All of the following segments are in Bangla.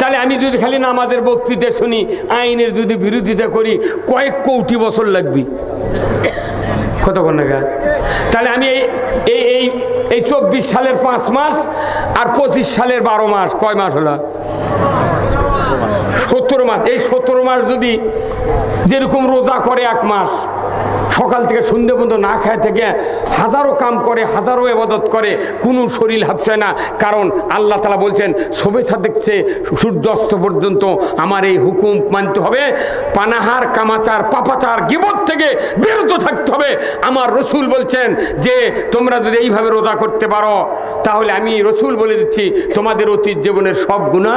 তাহলে আমি যদি খালি নামাজের বক্তৃতা শুনি, আইনের যদি বিরোধিতা করি, কয়েক কোটি বছর লাগবে। কতক্ষণ নাগা তাহলে আমি এই এই এই চব্বিশ সালের পাঁচ মাস আর পঁচিশ সালের বারো মাস, কয় মাস হলো? সতেরো মাস। এই সতেরো মাস যদি যেরকম রোজা করে এক মাস সকাল থেকে সন্ধ্যে পর্যন্ত না খায় থেকে হাজারো কাম করে, হাজারো এবাদত করে, কোনো শরীর হাফসায় না। কারণ আল্লাহ তালা বলছেন শুভেচ্ছা দেখছে সূর্যাস্ত পর্যন্ত আমার এই হুকুম মানতে হবে। পানাহার, কামাচার, পাপাচার, গিবত থেকে বিরত থাকতে হবে। আমার রসুল বলছেন যে, তোমরা যদি এইভাবে রোজা করতে পারো, তাহলে আমি রসুল বলে দিচ্ছি, তোমাদের অতীত জীবনের সব গুণা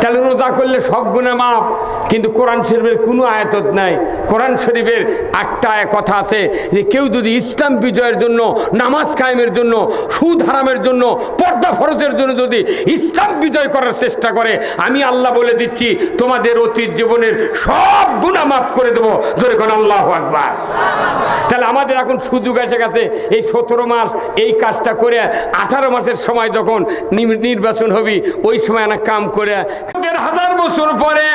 তাহলে রোজা করলে সব গুণা মাপ কিন্তু কোরআন শরীফের কোনো আয়াতত নাই। কোরআন শরীফের একটা কথা আছে যে কেউ যদি ইসলাম বিজয়ের জন্য, নামাজ কায়েমের জন্য, সুদ হারামের জন্য, পর্দা ফরজের জন্য যদি ইসলাম বিজয় করার চেষ্টা করে, আমি আল্লাহ বলে দিচ্ছি, তোমাদের অতীত জীবনের সব গুণা মাফ করে দেবো। ধরে কোন আল্লাহ আকবার। তাহলে আমাদের এখন সুযোগ এসে গেছে, এই সতেরো মাস এই কাজটা করে, আঠারো মাসের সময় যখন নির্বাচন হবি, ওই সময় না কাম করে হাজার বছর পরে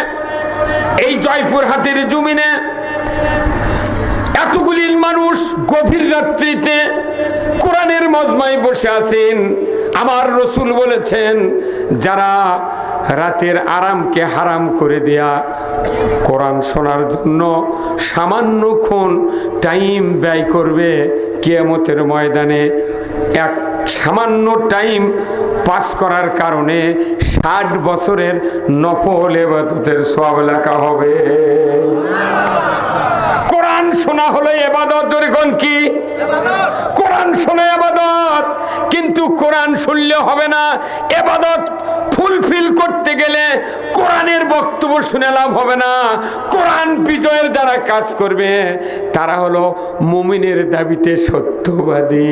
এই জয়পুর হাতের জমিনে এতগুলি মানুষ গভীর রাত্রিতে কোরআনের মজমায় বসে আছেন। আমার রসুল বলেছেন, যারা রাতের আরামকে হারাম করে দেয়া কোরআন শোনার জন্য সামান্যক্ষণ টাইম ব্যয় করবে, কেয়ামতের ময়দানে এক সামান্য টাইম পাস করার কারণে ষাট বছরের নফল এবাদতের সব লেখা হবে। শোনা হলো এবাদত দরিকন কি? কোরআন শোনা এবাদত কিন্তু কোরআন শুনলে হবে না। এবাদত ফুলফিল করতে গেলে কোরআনের বক্তব্য শুনে লাভ হবে না। কোরআন বিজয়ের যারা কাজ করবে। তারা হলো মুমিনের দাবিতে সত্যবাদী।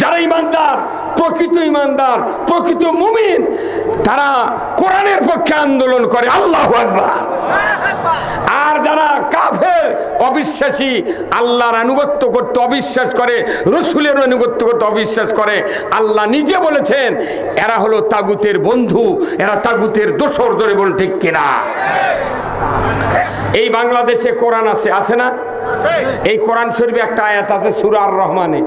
যারা ইমানদার, প্রকৃত ইমানদার, প্রকৃত মুমিন, তারা কোরআনের পক্ষে আন্দোলন করে। আল্লাহ আকবার। আর যারা কাফের, অবিশ্বাসী, আল্লাহর আনুগত্য করতে অবিশ্বাস করে, রসুলের আনুগত্য করতে অবিশ্বাস করে, আল্লাহ নিজে বলেছেন, এরা হলো তাগুতের বন্ধু, এরা তাগুতের দোসর ধরে বল ঠিক কিনা। এই বাংলাদেশে কোরআন আছে আছে না? এই কোরআন শরীফে একটা আয়াত আছে সুরার রহমানে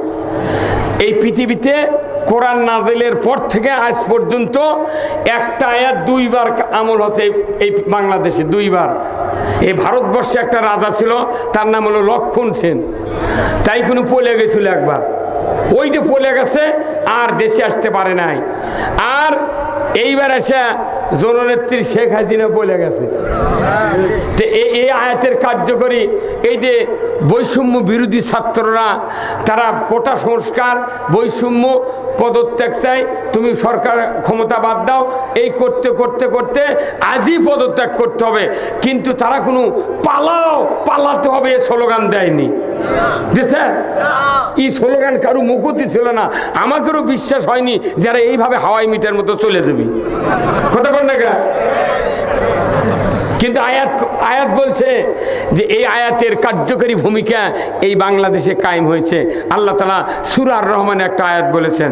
এই পৃথিবীতে কোরআন নাজেলের পর থেকে আজ পর্যন্ত একটা আয়াত দুইবার আমল হচ্ছে এই- বাংলাদেশে, দুইবার। এই ভারতবর্ষে একটা রাজা ছিল, তার নাম হলো লক্ষণ সেন। তাই কোনো পলে গেছিল একবার। ওই যে পলে গেছে, আর দেশে আসতে পারে নাই। আর এইবার এসে জননেত্রী শেখ হাসিনা বলে গেছে। তো এই আয়াতের কার্যকরী এই যে বৈষম্য বিরোধী ছাত্ররা, তারা কোটা সংস্কার, বৈষম্য পদত্যাগ চাই তুমি সরকার ক্ষমতা বাদ দাও, এই করতে করতে করতে আজই পদত্যাগ করতে হবে। কিন্তু তারা কোনো পালাও, পালাতে হবে স্লোগান দেয়নি। দিছে এই স্লোগান কারও মুখতি ছিল না। আমাকেরও বিশ্বাস হয়নি যারা এইভাবে হাওয়াই মিটার মতো চলে দেবি কথা বল না? কিন্তু আয়াত আয়াত বলছে যে এই আয়াতের কার্যকরী ভূমিকা এই বাংলাদেশে কায়েম হয়েছে। আল্লাহ তালা সুরার রহমান একটা আয়াত বলেছেন।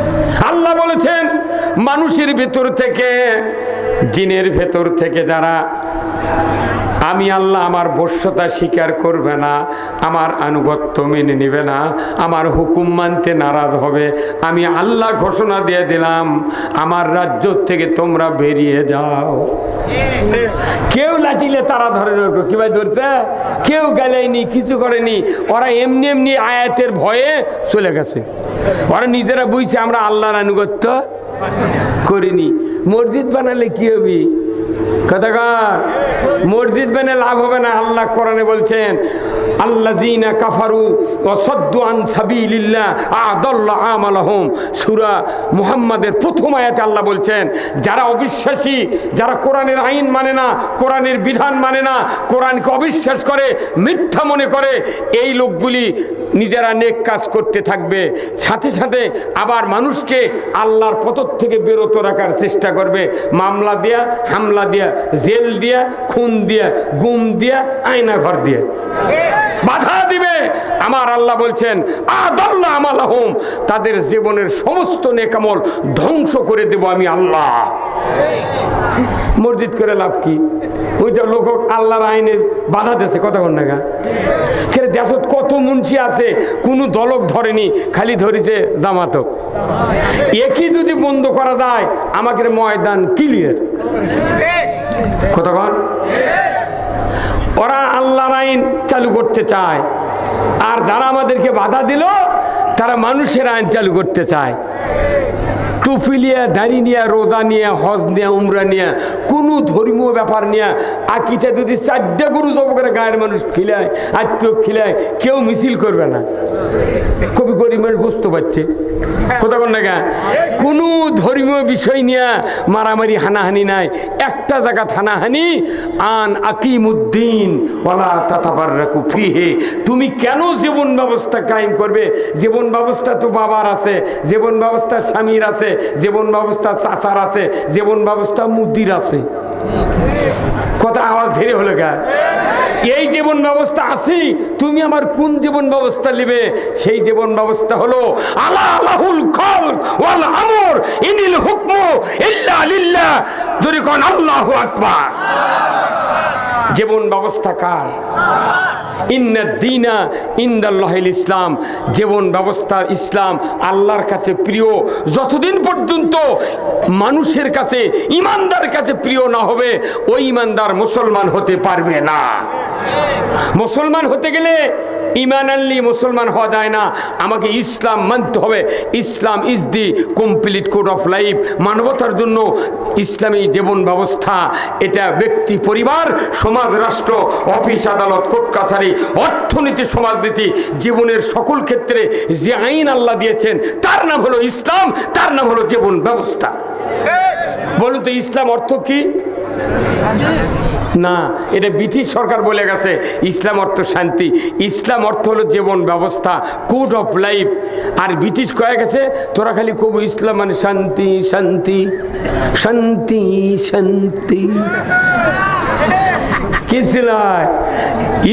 আল্লাহ বলেছেন মানুষের ভেতর থেকে জিনের ভেতর থেকে যারা আমি আল্লাহ আমার বশ্যতা স্বীকার করবে না, আমার আনুগত্য মেনে নেবে না, আমার হুকুম মানতে নারাজ হবে। আমি আল্লাহ ঘোষণা দিয়ে দিলাম, আমার রাজ্য থেকে তোমরা বেরিয়ে যাও। কেউ লাঠিলে তারা ধরে কি ভাই ধরতে কেউ গেলেনি কিছু করেনি, ওরা এমনি এমনি আয়াতের ভয়ে চলে গেছে। ওরা নিজেরা বুঝছে, আমরা আল্লাহর আনুগত্য করিনি। মসজিদ বানালে কি হবে? কথাকার মসজিদ বেনে লাভ হবে না আল্লাহ কোরআনে বলছেন আল্লাহ জিনা কাফারু ও সদ্দু আন সাবিলিল্লাহ আদাল্লাহ আমালাহুম। সূরা মুহাম্মাদের প্রথম আয়াতে আল্লাহ বলছেন, যারা অবিশ্বাসী, যারা কোরআনের আইন মানে না, কোরআনের বিধান মানে না, কোরআনকে অবিশ্বাস করে, মিথ্যা মনে করে, এই লোকগুলি নিজেরা নেক কাজ করতে থাকবে। সাথে সাথে আবার মানুষকে আল্লাহর পথর থেকে বিরত রাখার চেষ্টা করবে। মামলা দিয়া, হামলা দিয়া, জেল দিয়া, খুন দিয়া, গুম দিয়া আয়না ঘর দিয়ে। বাধা দিবে। আমার আল্লাহ বলছেন আদাল্লাহ আমালাহুম। তাদের জীবনের সমস্ত নেকামল ধ্বংস করে দেব আমি আল্লাহ। মসজিদ করে লাভ কি? ওই যে লোক আল্লাহর আইনে বাধা দিয়েছে, কথা কন না দেশত কত মুন্সি আছে, কোনো দলক ধরেনি, খালি ধরেছে জামাতক। একই যদি বন্ধ করা যায় আমাকে ময়দান ক্লিয়ার কন ওরা আল্লাহর আইন চালু করতে চায়। আর যারা আমাদেরকে বাধা দিল, তারা মানুষের আইন চালু করতে চায়। টুপি নিয়ে দাড়ি নিয়ে, রোজা নিয়ে, হজ নিয়ে, উমরা নিয়ে, কোনো ধর্মীয় ব্যাপার নিয়ে, আকিতে যদি চারটে গরু জব করে গায়ের মানুষ খিলায় আত্মীয় খিলায়, কেউ মিছিল করবে না। কবি গরিব মানুষ বুঝতে পারছে। কোথা না কোনো ধর্মীয় বিষয় নিয়ে মারামারি, হানাহানি নাই। একটা জায়গা হানাহানি, আন আকিমুদ্দিন ওলা তাতাবার রাখু ফিহে। তুমি কেন জীবন ব্যবস্থা কায়েম করবে? জীবন ব্যবস্থা তো বাবার আছে, জীবন ব্যবস্থা স্বামীর আছে। জীবন ব্যবস্থা চাচার আছে জীবন ব্যবস্থা মুদির আছে। কথা আওয়াজ ধীরে হলো গা। এই জীবন ব্যবস্থা আছি, তুমি আমার কোন জীবন ব্যবস্থা নিবে? সেই জীবন ব্যবস্থা হলো আলা আমর জীবন ব্যবস্থা কার? ইন্দিনা ইন্দাল্লাহিল ইসলাম। জীবন ব্যবস্থা ইসলাম আল্লাহর কাছে প্রিয়। যতদিন পর্যন্ত মানুষের কাছে, ইমানদার কাছে প্রিয় না হবে, ওই ইমানদার মুসলমান হতে পারবে না। মুসলমান হতে গেলে ইমান আনলি মুসলমান হওয়া যায় না। আমাকে ইসলাম মানতে হবে। Islam is the complete code of life মানবতার জন্য ইসলামী জীবন ব্যবস্থা এটা ব্যক্তি পরিবার সমাজ রাষ্ট্র অফিস আদালত কোর্ট কাছারি অর্থনীতি সমাজনীতি জীবনের সকল ক্ষেত্রে যে আইন আল্লাহ দিয়েছেন তার নাম হলো ইসলাম তার নাম হলো জীবন ব্যবস্থা। বলুন তো ইসলাম অর্থ কি? না, এটা ব্রিটিশ সরকার বলে গেছে, ইসলাম অর্থ শান্তি। ইসলাম অর্থ হলো জীবন ব্যবস্থা কোড অফ লাইফ আর ব্রিটিশ কয়ে গেছে, তোরা খালি খুব ইসলাম মানে শান্তি শান্তি শান্তি শান্তি। কিছু নয়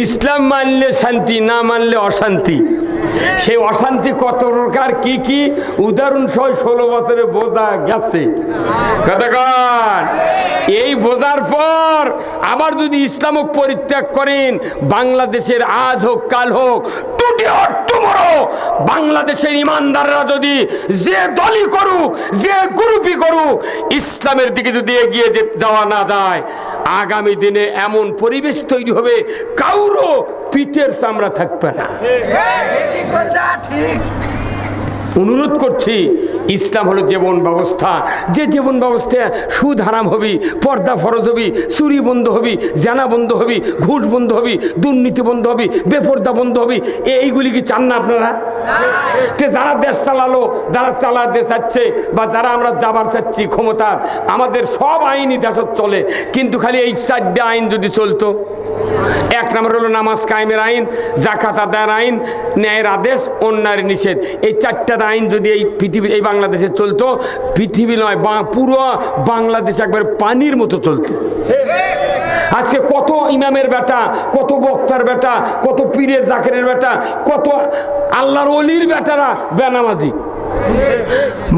ইসলাম মানলে শান্তি, না মানলে অশান্তি। সেই অশান্তি কত প্রকার, কি কি? উদাহরণ সহ ষোলো বছরে বোঝা গেছে। এই বোঝার পর আবার যদি ইসলামক পরিত্যাগ করেন, বাংলাদেশের আজ হোক, কাল হোক বাংলাদেশের ইমানদাররা যদি যে দলই করুক, যে গ্রুপই করুক, ইসলামের দিকে যদি এগিয়ে যাওয়া না যায়, আগামী দিনে এমন পরিবেশ তৈরি হবে, কাউরও পিঠের চামড়া থাকবে না। অনুরোধ করছি, ইসলাম হলো জীবন ব্যবস্থা। যে জীবন ব্যবস্থা সুদ হারাম হবি, পর্দা ফরজ হবি, চুরি বন্ধ হবি, জানা বন্ধ হবি, ঘুষ বন্ধ হবি, দুর্নীতি বন্ধ হবি, বেপর্দা বন্ধ হবি, এইগুলি কি চান না আপনারা? যে যারা দেশ চালালো, যারা চালাতে চাচ্ছে, বা যারা আমরা যাবার চাচ্ছি ক্ষমতার, আমাদের সব আইনই দেশত চলে, কিন্তু খালি এই চারটে আইন যদি চলতো এক নম্বর হলো নামাজ কায়েমের আইন জাকাত আদায়ের আইন, ন্যায়ের আদেশ, অন্যায়ের নিষেধ। এই চারটা আইন যদি এই পৃথিবী এই বাংলাদেশে চলতো, পৃথিবী নয়, বা পুরো বাংলাদেশ একবার পানির মতো চলতো। আজকে কত ইমামের বেটা, কত বক্তার বেটা, কত পীরের জাকেরের বেটা, কত আল্লাহর অলির বেটারা বেনামাজি।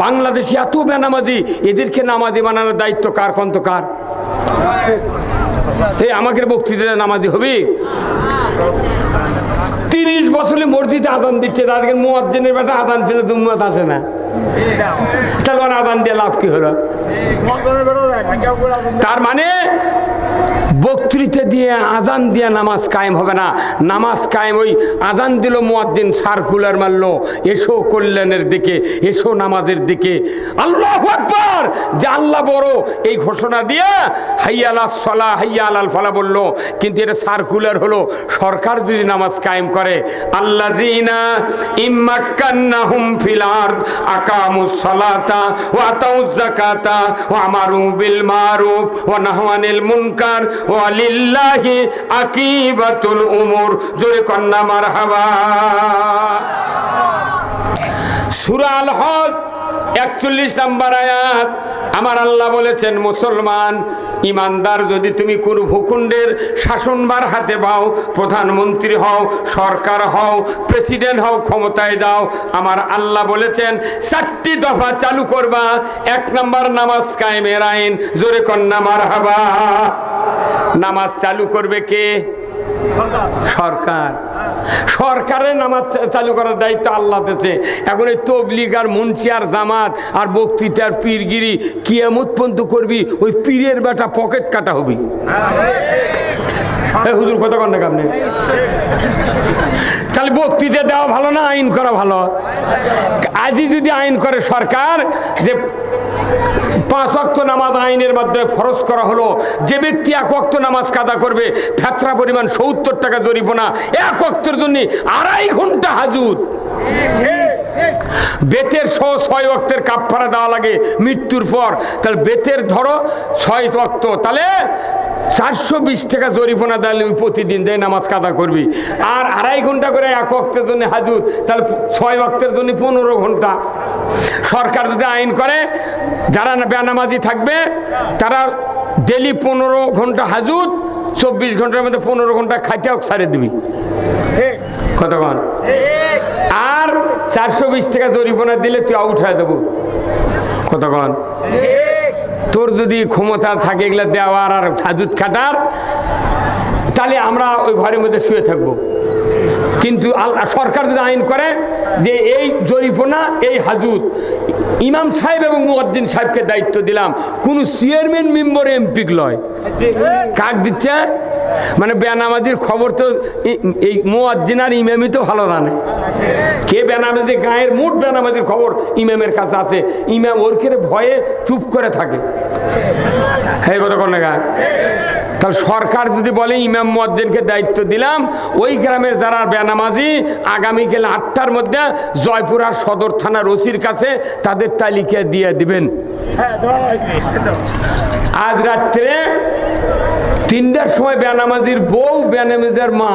বাংলাদেশে এত বেনামাজি, এদেরকে নামাজি বানানোর দায়িত্ব কার কন্ত কার এই আমাকে বক্তৃতা নামাজি হবি তিরিশ বছরে মসজিদে আদান দিচ্ছে তাদেরকে মুয়াজ্জিনের বেটা আদান ছিল দু মত আসে না। তারপর আদান দিয়ে লাভ কি হলো? তার মানে বক্তৃতা দিয়ে আজান দিয়ে নামাজ কায়েম হবে না। নামাজ কায়েম ওই আজান দিল মুয়াদ্দিন সার্কুলার মারলো। এসো কল্যাণের দিকে, এসো নামাজের দিকে। আল্লাহ আকবার! যে আল্লাহ বড়, এই ঘোষণা দিয়ে হাইয়াল সলা হাইয়াল আল ফালা বলল। কিন্তু এটা সার্কুলার হলো, সরকার যদি নামাজ কায়েম করে আল্লাহ দিনা ইম্মাক্কান্নাহুম ফিল আরদ, আকামুস সালাতা আমারু বিল মারুফ ওয়া নাহওয়ানিল মুনকার ওয়া লিল্লাহি আকিবাতুল উমুর। জোরে কন্না মারহাবা। সূরা আল হজ, একচল্লিশ নাম্বার আয়াত। আমার আল্লাহ বলেছেন, মুসলমান, ইমানদার, যদি তুমি কোনো ভূখণ্ডের শাসনবার হাতে পাও, প্রধানমন্ত্রী হও, সরকার হও, প্রেসিডেন্ট হও, ক্ষমতায় দাও আমার আল্লাহ বলেছেন, চারটি দফা চালু করবা, এক নাম্বার নামাজ কায়েমের আইন। জোরে কন্যা মার হাবা নামাজ চালু করবে কে? সরকার। সরকারের নামাজ চালু করার দায়িত্ব আল্লাহ দিয়েছে। এখন এই তবলিগ আর মুন্সি আর জামাত আর বক্তৃতার পীরগিরি কিয়ামত পর্যন্ত করবি, ওই পীরের বেটা পকেট কাটা হবি। হুজুর, কথা কন না আপনি? তাহলে বক্তৃতা দেওয়া ভালো না আইন করা ভালো? আজই যদি আইন করে সরকার যে পাঁচ অক্ত নামাজ আইনের মাধ্যমে ফরজ করা হলো। যে ব্যক্তি এক অক্ত নামাজ কাদা করবে, ফেতরা পরিমাণ সত্তর টাকা জরিপনা এক অক্তের জন্য আড়াই ঘণ্টা হাজুত। বেতের সহ ছয় অক্তের কাপড়া দেওয়া লাগে মৃত্যুর পর। তাহলে বেতের ধরো ছয় অক্ত তাহলে চারশো বিশ টাকা জরিমানা দিলে প্রতিদিন দেয় নামাজ কাদা করবি। আর আড়াই ঘণ্টা করে এক অক্তের জন্য হাজুত তাহলে ছয় অক্তের জন্য পনেরো ঘণ্টা। সরকার যদি আইন করে যারা না বেনামাজি থাকবে তারা ডেলি পনেরো ঘণ্টা হাজুত চব্বিশ ঘণ্টার মধ্যে পনেরো ঘণ্টা খাইটাও ছাড়ে দিবি। কতক্ষণ আর চারশো বিশ টাকা জরিমানা দিলে তুই আউট হয়ে দেবো কতক্ষণ তোর যদি ক্ষমতা থাকে, এগুলো দেওয়ার আর হাজুত খাটার, তাহলে আমরা ওই ঘরের মধ্যে শুয়ে থাকব। কিন্তু আল- সরকার যদি আইন করে যে এই জরিফোনা এই হাজুত ইমাম সাহেব এবং মুয়াদ্দিন সাহেবকে দায়িত্ব দিলাম, কোনো চেয়ারম্যান মেম্বার এমপি লয়। কাক দিচ্ছে? মানে বেনামাজির খবর তো এই মুয়াদ্দিন আর ইমামই তো ভালো জানে। কে বেনামাজি গায়ের মোট বেনামাজির খবর ইমামের কাছে আছে। ইমাম ওর খেয়ে ভয়ে চুপ করে থাকে। এই কথা কোন গা। তাহলে সরকার যদি বলে ইমাম মুয়াদ্দিনকে দায়িত্ব দিলাম ওই গ্রামের যারা বেনামাজি আগামীকাল আটটার মধ্যে জয়পুরহাট সদর থানার ওসির কাছে তাদের তালিকা দিয়ে দিবেন। আজ রাত্রে তিনটার সময় বেনামাজির বউ বেনামাজের মা।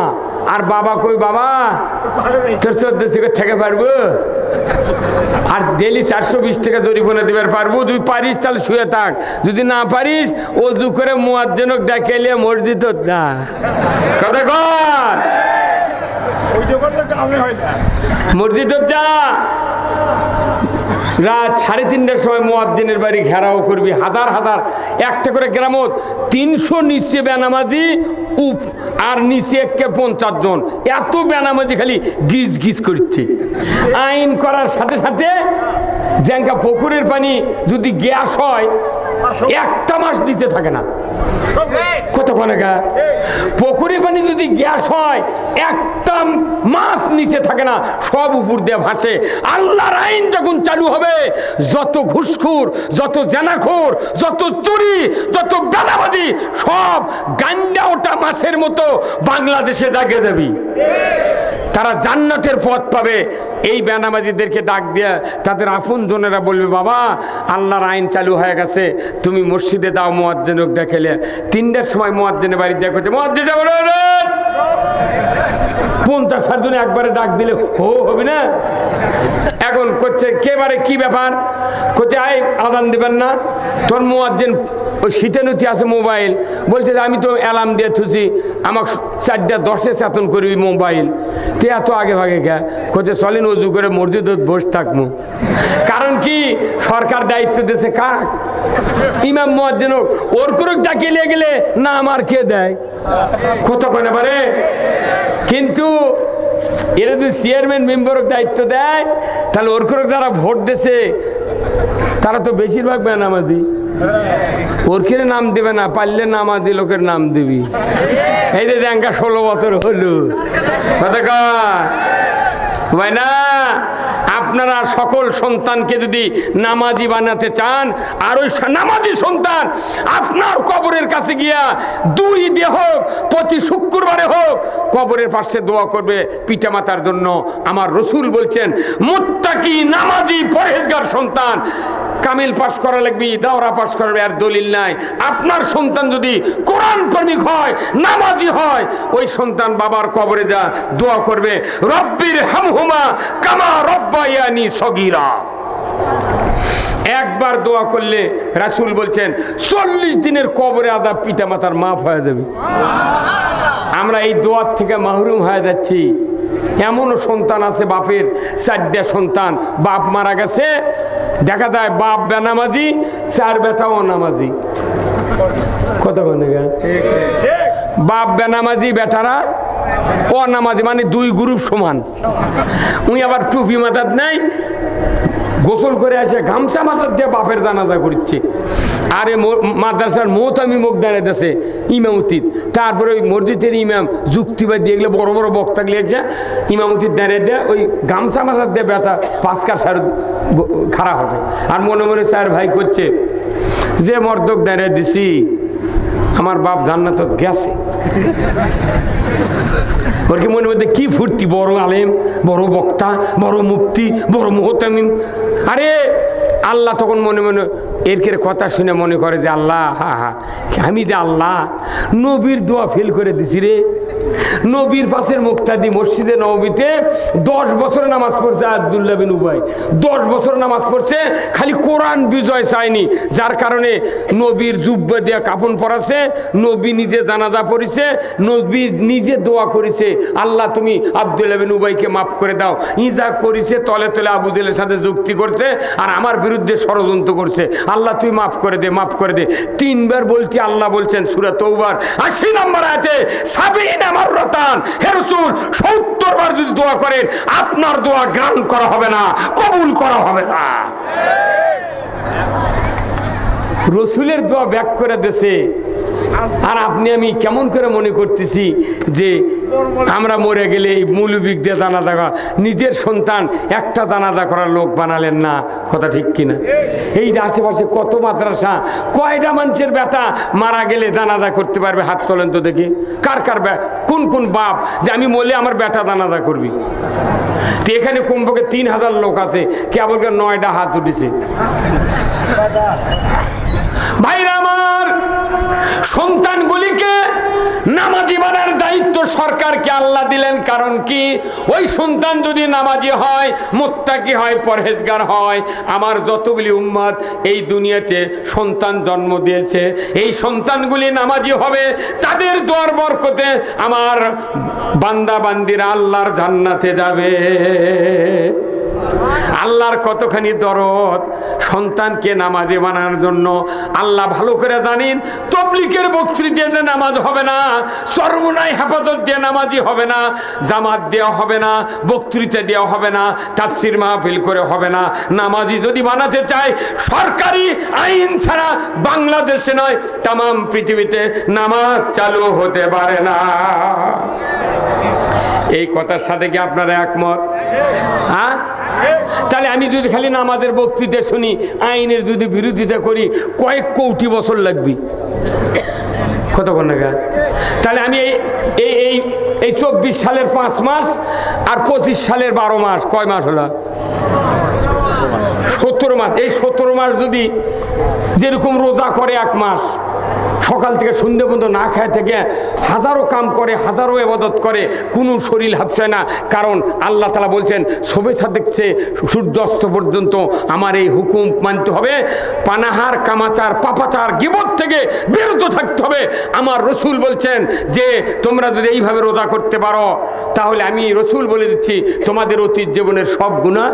আর বাবা কই বাবা তোর চোদ্দ থেকে থেকে পারব? আর ডেলি চারশো বিশ টাকা জরিমানা দিবার পারব? তুই পারিস তাহলে শুয়ে থাক। যদি না পারিস অজু করে মুয়াজ্জনক ডেকে এলিয়ে মসজিদ না কথা কর। মসজিদ যা। রাত সাড়ে তিনটার সময় মোয়াদ্দিনের বাড়ি ঘেরাও করবি, হাজার হাজার, একটা করে গ্রামত, তিনশো নিচে বেনামাজি উপ আর নিচে একে পঞ্চাশ জন। এত বেনামাজি খালি গিজ গিজ করছে। আইন করার সাথে সাথে জ্যাঙ্কা পুকুরের পানি যদি গ্যাস হয় একটা মাস নিচে থাকে না। কতক্ষণ গা পুকুরে পানি যদি গ্যাস হয়, একটা মাছ নিচে থাকে না, সব উপর দিয়ে ভাসে। আল্লাহর আইন যখন চালু হবে, যত ঘুষখোর, যত জেনাখোর, যত চুরি, যত বেলাবাদি সব গান্ডা ওটা মাছের মতো বাংলাদেশে দাগে দেবি। তারা জান্নাতের পথ পাবে এই বেনামাজিদেরকে ডাক দিয়ে তাদের আপন জনেরা বলবে, বাবা, আল্লাহর আইন চালু হয়ে গেছে, তুমি মসজিদে দাও মোয়াজ্জেনক ডেকেলে তিনটার সময় মোয়াজ্জেনের বাড়ি দেখো মোয়াজ্জে যাব পঞ্চাশ ষাট জন একবারে ডাক দিলে, হো, হবে না? এখন করছে কেবারে কি ব্যাপার? করছে আই আদান দিবেন না। তোর মোয়াজ্জেন ওই শীতানুতি আছে মোবাইল, বলছে যে, আমি তো অ্যালার্ম দিয়ে থুছি আমাকে চারটা দশে চেতন করবি মোবাইল। তে এত আগে ভাগে গে করছে চলেন অজু করে মসজিদ বসে থাকব। কারণ কি? সরকার দায়িত্ব দিয়েছে কাক? ইমাম হোক, ওর করে ডাকিয়ে গেলে না আমার কে দেয়? কত কোনে পারে? কিন্তু এরা যদি চেয়ারম্যান মেম্বারের দায়িত্ব দেয়, তাহলে ওর করে যারা ভোট দিছে তারা তো বেশিরভাগ বেনামাজি। ওর কিনে নাম দেবে না? পারলে নামাজি লোকের নাম দিবি। এই যে ষোলো বছর হলো। কথা? হয় না আপনারা সকল সন্তানকে যদি নামাজি বানাতে চান, আর ওই নামাজি সন্তান আপনার কবরের কাছে গিয়া দুই দিয়ে হোক প্রতি শুক্রবারে হোক, কবরের পাশে দোয়া করবে পিতামাতার জন্য। আমার রসুল বলছেন, মুত্তাকি নামাজি পরহেজগার সন্তান। কামিল পাশ করা লাগবে, দাওরা পাশ করাবে আর দলিল নাই। আপনার সন্তান যদি কোরআন প্রেমিক হয়, নামাজি হয়, ওই সন্তান বাবার কবরে যা দোয়া করবে রব্বির হামহুমা কামা রব্বায়ানি সগীরা। একবার দোয়া করলে রাসূল বলছেন চল্লিশ দিনের কবরে আদা পিতা মাতার মাফ হয়ে যাবে। আমরা এই দোয়ার থেকে মাহরুম হয়ে যাচ্ছি। এমনও সন্তান আছে বাপের চারটা সন্তান। বাপ মারা গেছে দেখা যায় বাপ বেনামাজি চার বেটাও নামাজি কত মানে বাপ বেনামাজি বেটারা অনামাজি মানে দুই গ্রুপ সমান। উনি আবার টুপি মাথাত নাই, গোসল করে আসে, গামছা মাথার দিয়ে বাপের জানাজা করছে। আরে মাদ্রাসার মত আমি মুখ দাঁড়িয়ে দিয়েছে ইমামতিত তারপরে ওই মসজিদের ইমাম যুক্তিবাদ দিয়ে গেলে বড় বড় বক্তা গিয়েছে ইমামতির দাঁড়িয়ে দেয় ওই গামছা মাথার দিয়ে ব্যথা, পাঁচকার সার খারাপ হবে। আর মনে মনে স্যার ভাই করছে, যে মর্দক দাঁড়িয়ে দিছি আমার বাপ জান্নাতত গেছে। ওর কি মনের মধ্যে কি ফুর্তি? বড় আলেম, বড় বক্তা, বড় মুক্তি বড় মোহতামিম। আরে, আল্লাহ তখন মনে মনে, এর কের কথা শুনে মনে করে যে আল্লাহ, হা হা, আমি যে আল্লাহ, নবীর দোয়া ফেল করে দিছি রে। নবীর পাশের মুক্তাদি মসজিদে নবীতে দশ বছরের নামাজ পড়ছে আবদুল্লাহ বিন উবাই। দশ বছর নামাজ পড়ছে, খালি কোরআন বিজয় চায়নি। যার কারণে নবীর জুব্বা দিয়ে কাপন পরাছে নবী নিজে জানাজা পড়েছে, নবী নিজে দোয়া করেছে, আল্লাহ তুমি আবদুল্লাহ বিন উবাইকে মাফ করে দাও। ইজা করেছে, তলে তলে আবুদুলের সাথে যুক্তি করছে আর আমার বিরুদ্ধে ষড়যন্ত্র করছে। আল্লাহ তুই মাফ করে দে, মাফ করে দে। তিনবার বলছি, আল্লাহ বলছেন, সুরা তৌবার আশি নম্বর আয়াতে সাবিন আমার রতান হে রসুল, সত্তর বার যদি দোয়া করেন, আপনার দোয়া গ্রাম করা হবে না, কবুল করা হবে না। রসুলের দোয়া ব্যাক করে দেছে আর আপনি আমি কেমন করে মনে করতেছি যে আমরা মরে গেলে এই মৌলবিক দিয়ে জানাজা নিজের সন্তান একটা জানাজা করার লোক বানালেন না, কথা ঠিক কিনা? এই আশেপাশে কত মাদ্রাসা, কয়টা মানুষের বেটা মারা গেলে জানাজা করতে পারবে? হাত তোলেন তো দেখি। কার কার কোন কোন বাপ যে আমি মরলে আমার বেটা জানাজা করবি? তো এখানে কমপক্ষে তিন হাজার লোক আছে কেবল নয়টা হাত উঠেছে। ভাইরা আমার, সন্তানগুলিকে নামাজি বানার দায়িত্ব সরকারকে আল্লাহ দিলেন। কারণ কি? ওই সন্তান যদি নামাজি হয়, মোত্তাকি হয়, পরহেজগার হয়, আমার যতগুলি উম্মাদ এই দুনিয়াতে সন্তান জন্ম দিয়েছে, এই সন্তানগুলি নামাজি হবে, তাদের দোয়ার বরকতে আমার বান্দা, বান্দিরা আল্লাহর জান্নাতে যাবে। আল্লাহর কতখানি দরদ সন্তানকে নামাজে বানানোর জন্য আল্লাহ ভালো করে জানেন তবলিকের বক্তৃতা দিয়ে নামাজ হবে না, চরমনায় হেফাজত দিয়ে নামাজি হবে না, জামাত দেওয়া হবে না, বক্তৃতা দেওয়া হবে না, তাফসির মাহফিল করে হবে না। নামাজি যদি বানাতে চায়, সরকারি আইন ছাড়া বাংলাদেশে নয় তাম পৃথিবীতে নামাজ চালু হতে পারে না। এই কথার সাথে কি আপনারা একমত? হ্যাঁ? তাহলে আমি যদি খালি নামাজের বক্তৃতা শুনি, আইনের যদি বিরোধিতা করি, কয়েক কোটি বছর লাগবে। কতক্ষণ না তাহলে আমি এই এই এই চব্বিশ সালের পাঁচ মাস আর পঁচিশ সালের বারো মাস, কয় মাস হলো? সত্তর মাস। এই সত্তর মাস যদি যেরকম রোজা করে এক মাস সকাল থেকে সন্ধ্যে পর্যন্ত না খায় থেকে হাজারো কাম করে, হাজারো এবাদত করে, কোনো শরীর হাফসায় না। কারণ আল্লাহ তালা বলছেন সবেছা দেখছে সূর্যাস্ত পর্যন্ত আমার এই হুকুম মানতে হবে। পানাহার, কামাচার, পাপাচার, গিবত থেকে বিরত থাকতে হবে। আমার রসুল বলছেন যে, তোমরা যদি এইভাবে রোজা করতে পারো, তাহলে আমি রসুল বলে দিচ্ছি, তোমাদের অতীত জীবনের সব গুণা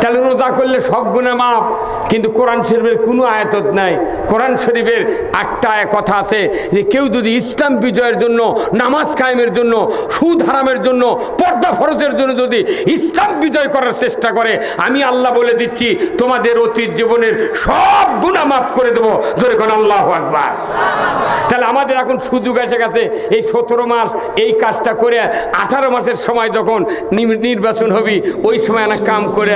তাহলে রোজা করলে সব গুণে মাপ কিন্তু কোরআন শরীফের কোনো আয়াতত নাই। কোরআন শরীফের একটা কথা আছে যে কেউ যদি ইসলাম বিজয়ের জন্য, নামাজ কায়েমের জন্য, সুদ হারামের জন্য, পর্দা ফরজের জন্য যদি ইসলাম বিজয় করার চেষ্টা করে, আমি আল্লাহ বলে দিচ্ছি, তোমাদের অতীত জীবনের সব গুণা মাফ করে দেবো। ধরে কোন আল্লাহ আকবার। তাহলে আমাদের এখন সুযোগ এসে গেছে, এই সতেরো মাস, এই কাজটা করে, আঠারো মাসের সময় যখন নির্বাচন হবি, ওই সময় না কাম করে